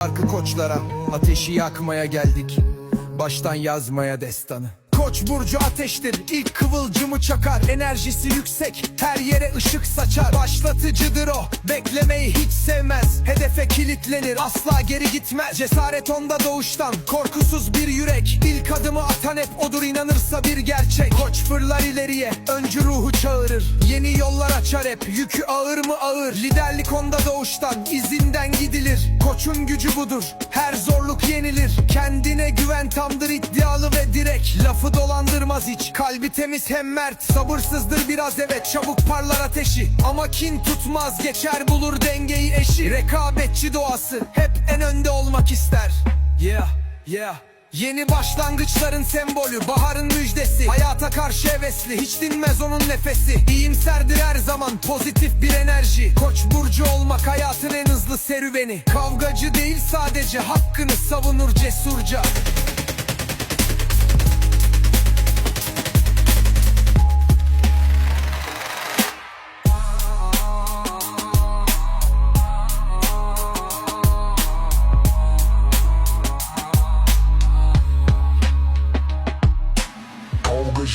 Arka koçlara ateşi yakmaya geldik. Baştan yazmaya destanı. Koç burcu ateştir ilk kıvılcımı çakar. Enerjisi yüksek her yere ışık saçar. Başlatıcıdır o beklemeyi hiç sevmez. Hedefe kilitlenir asla geri gitmez. Cesaret onda doğuştan korkusuz bir yürek. İlk adımı atan hep odur inanırsa bir gerçek. Koç fırlar ileriye öncü ruhu çağırır. Yeni yollar açar hep yükü ağır mı ağır? Liderlik onda doğuştan izinden gidilir. Koçun gücü budur her zorluk yenilir. Kendine güven tamdır iddialı ve direk Lafı dolandırmaz hiç kalbi temiz hem mert. Sabırsızdır biraz evet çabuk parlar ateşi. Ama kin tutmaz geçer bulur dengeyi eşi. Rekabetçi doğası hep en önde olmak ister. Yeah yeah Yeni başlangıçların sembolü, baharın müjdesi. Hayata karşı hevesli, hiç dinmez onun nefesi. İyimserdir her zaman, pozitif bir enerji. Koç burcu olmak hayatın en hızlı serüveni. Kavgacı değil sadece, hakkını savunur cesurca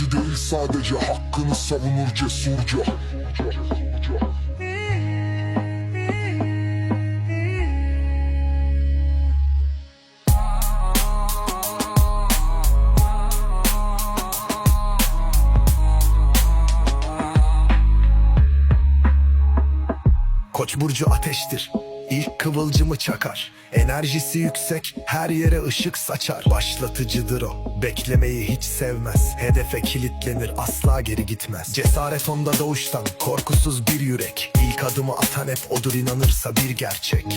Kavgacı değil sadece hakkını savunur cesurca. Koç burcu ateştir İlk kıvılcımı çakar. Enerjisi yüksek her yere ışık saçar. Başlatıcıdır o. Beklemeyi hiç sevmez. Hedefe kilitlenir asla geri gitmez. Cesaret onda doğuştan korkusuz bir yürek. İlk adımı atan hep odur inanırsa bir gerçek